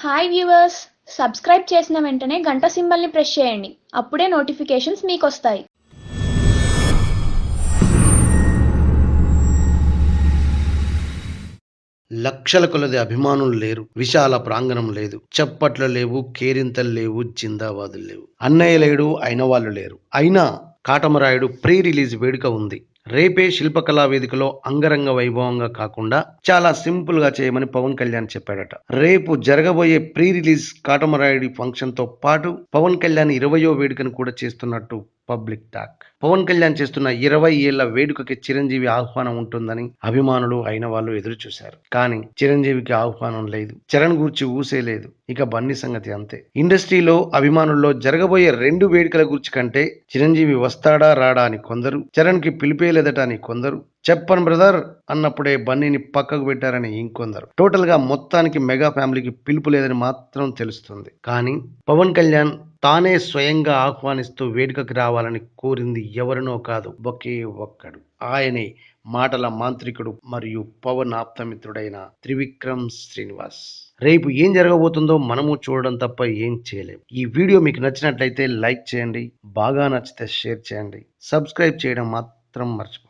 Hi viewers subscribe చేసిన వెంటనే గంట సింబల్ని ప్రెస్ చేయండి. అప్పుడే నోటిఫికేషన్స్ మీకు వస్తాయి లక్షల కొలది అభిమానులు లేరు విశాల ప్రాంగణం లేదు చప్పట్లు లేవు కేరింతలు లేవు జిందాబాదులు లేవు. అన్నయ్య లేడు అయిన వాళ్ళు లేరు. అయినా కాటమరాయుడు ప్రీ రిలీజ్ వేడుక ఉంది. రేపే శిల్పకళా వేదికలో అంగరంగ వైభవంగా కాకుండా చాలా సింపుల్గా చేయమని పవన్ కళ్యాణ్ చెప్పాడట. రేపు జరగబోయే ప్రీ రిలీజ్ కాటమరాయుడి ఫంక్షన్తో పాటు పవన్ కళ్యాణ్ ఇరవయో వేడుకను కూడా చేస్తున్నట్టు పబ్లిక్ టాక్. పవన్ కళ్యాణ్ చేస్తున్న ఇరవై ఏళ్ళ వేడుకకి చిరంజీవి ఆహ్వానం ఉంటుందని అభిమానులు అయిన వాళ్ళు ఎదురు చూశారు. కానీ చిరంజీవికి ఆహ్వానం లేదు. చరణ్ గురించి ఊసే లేదు. ఇక బన్నీ సంగతి అంతే. ఇండస్ట్రీలో అభిమానుల్లో జరగబోయే రెండు వేడుకల గురించి కంటే చిరంజీవి వస్తాడా రాడా అని కొందరు చరణ్కి పిలిపే చేయలేదట అని కొందరు. చెప్పను బ్రదర్ అన్నప్పుడే బన్నీని పక్కకు పెట్టారని ఇంకొందరు. టోటల్గా మొత్తానికి మెగా ఫ్యామిలీకి పిలుపు లేదని మాత్రం తెలుస్తుంది. కానీ పవన్ కళ్యాణ్ తానే స్వయంగా ఆహ్వానిస్తూ వేడుకకి రావాలని కోరింది ఎవరినో కాదు ఒకే ఒక్కడు. ఆయనే మాటల మాంత్రికుడు మరియు పవన్ ఆప్తమిత్రుడైన త్రివిక్రమ్ శ్రీనివాస్. రేపు ఏం జరగబోతుందో మనము చూడడం తప్ప ఏం చేయలేం. ఈ వీడియో మీకు నచ్చినట్లయితే లైక్ చేయండి బాగా నచ్చితే షేర్ చేయండి సబ్స్క్రైబ్ చేయడం మాత్రం మర్చిపో